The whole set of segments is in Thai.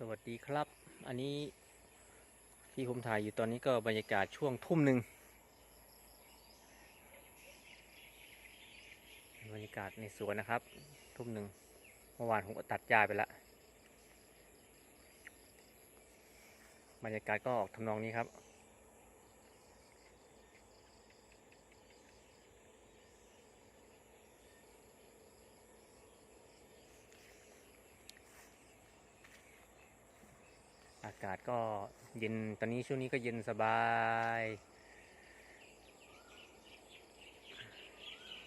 สวัสดีครับ อันนี้ที่ผมถ่ายอยู่ตอนนี้ก็บรรยากาศช่วงทุ่มหนึ่งบรรยากาศในสวนนะครับ ทุ่มหนึ่งเมื่อวานผมก็ตัดหญ้าไปละบรรยากาศก็ออกทำนองนี้ครับากาศก็เย็น ตอนนี้ช่วงนี้ก็เย็นสบาย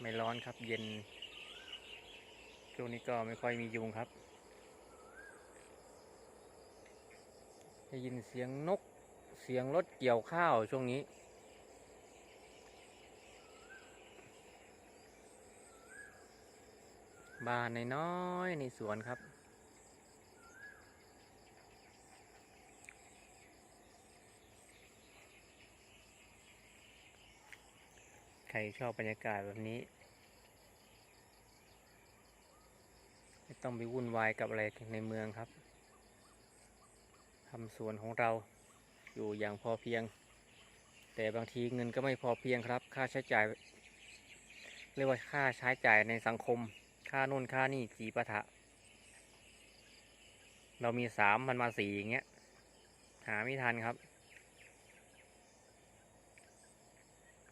ไม่ร้อนครับเย็น ช่วงนี้ก็ไม่ค่อยมียุงครับ ได้ยินเสียงนก เสียงรถเกี่ยวข้าวช่วงนี้บ้านน้อยๆในสวนครับ ใครชอบบรรยากาศแบบนี้ ไม่ต้องไปวุ่นวายกับอะไรในเมืองครับทำสวนของเราอยู่อย่างพอเพียง แต่บางทีเงินก็ไม่พอเพียงครับ ค่าใช้จ่าย เรียกว่าค่าใช้จ่ายในสังคม ค่านู่นค่านี่จีปะทะ เรามีสามมันมาสี่อย่างเงี้ย หาไม่ทันครับ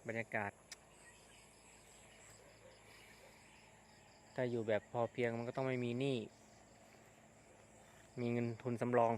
บรรยากาศ ถ้าอยู่แบบพอเพียงมันก็ต้องไม่มีหนี้ มีเงินทุนสำรอง